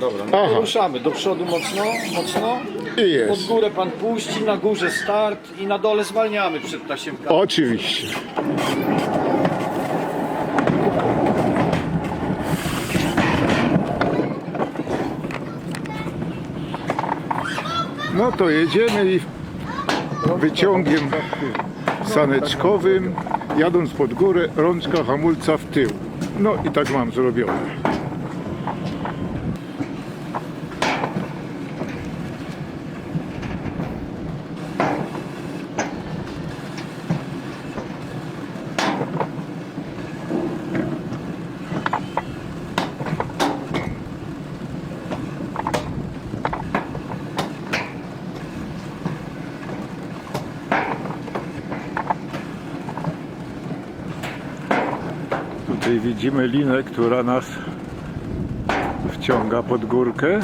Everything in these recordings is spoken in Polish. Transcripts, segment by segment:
Dobra, no Aha. to ruszamy. Do przodu mocno, mocno. I Pod jest. górę pan puści, na górze start i na dole zwalniamy przed tasiemkami. Oczywiście. No to jedziemy i wyciągiem saneczkowym, jadąc pod górę, rączka hamulca w tył. No i tak mam zrobione. Widzimy linę, która nas wciąga pod górkę.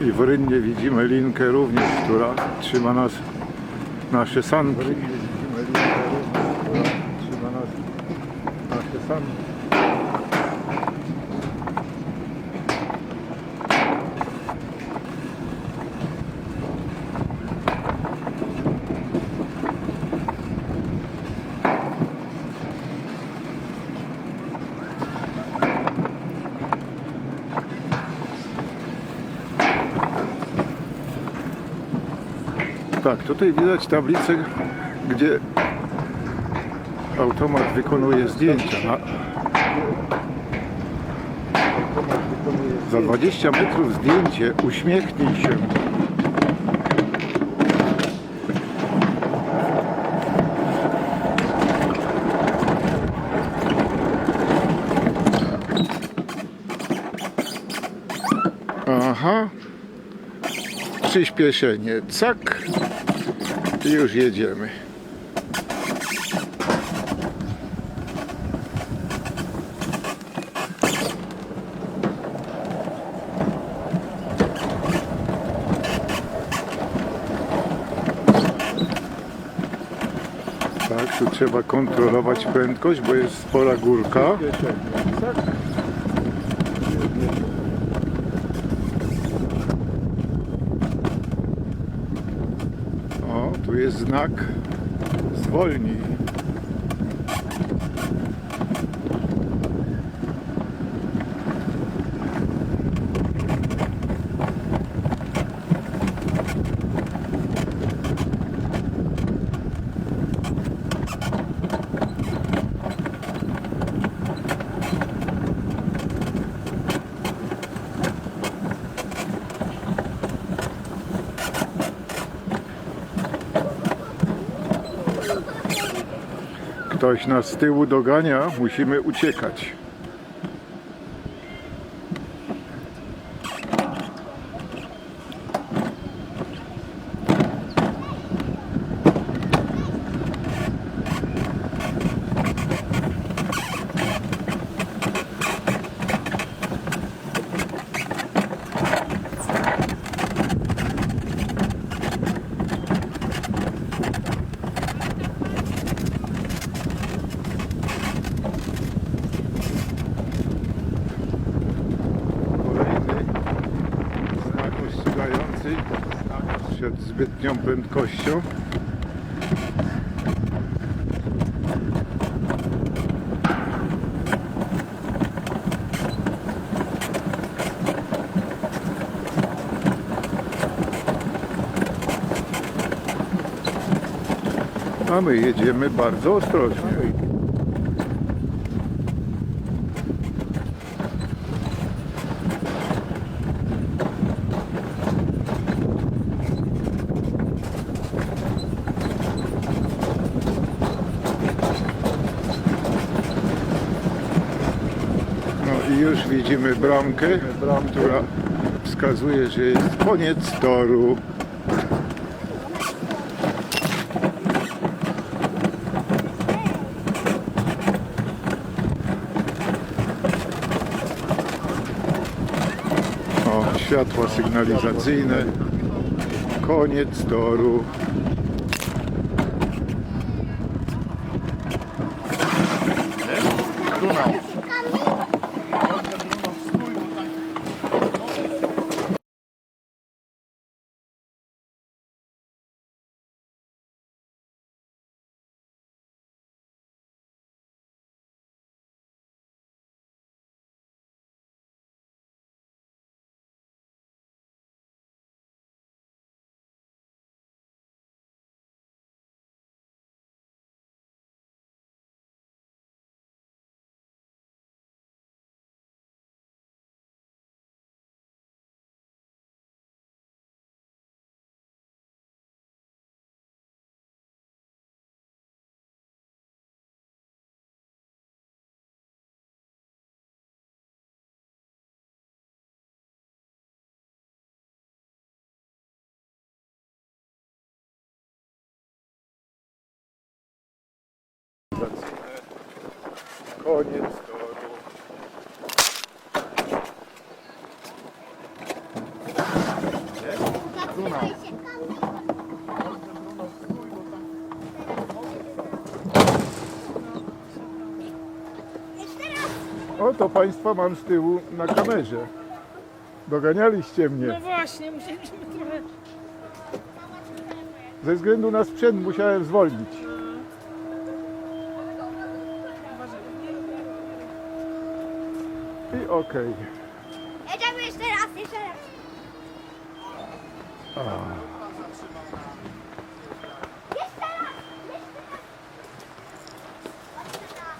I w rynnie widzimy linkę również, która trzyma nas, nasze sanki. widzimy linkę również, która trzyma nas, nasze sanki. Tak, tutaj widać tablicę, gdzie automat wykonuje zdjęcia. Za 20 metrów zdjęcie, uśmiechnij się. Aha, przyspieszenie, cak i już jedziemy. Tak, tu trzeba kontrolować prędkość, bo jest spora górka. O, tu jest znak zwolnij. Ktoś nas z tyłu dogania, musimy uciekać. Przed zbytnią prędkością. A my jedziemy bardzo ostrożnie. No i już widzimy bramkę, która wskazuje, że jest koniec toru. O, Światła sygnalizacyjne. Koniec toru. Koniec toru. Oto Państwa mam z tyłu na kamerze. Doganialiście mnie. No właśnie, musieliśmy trochę. Ze względu na sprzęt musiałem zwolnić. I okej. Jedziemy jeszcze raz, jeszcze raz.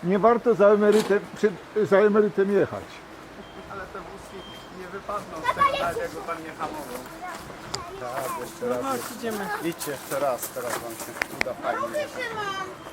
Nie warto za emerytem, przed, za emerytem jechać. Ale te wózki nie wypadną z tego, tak jakby pan nie hamował. Tak, jeszcze No raz. Idźcie jeszcze raz, teraz wam się uda fajnie. Wytrzymam.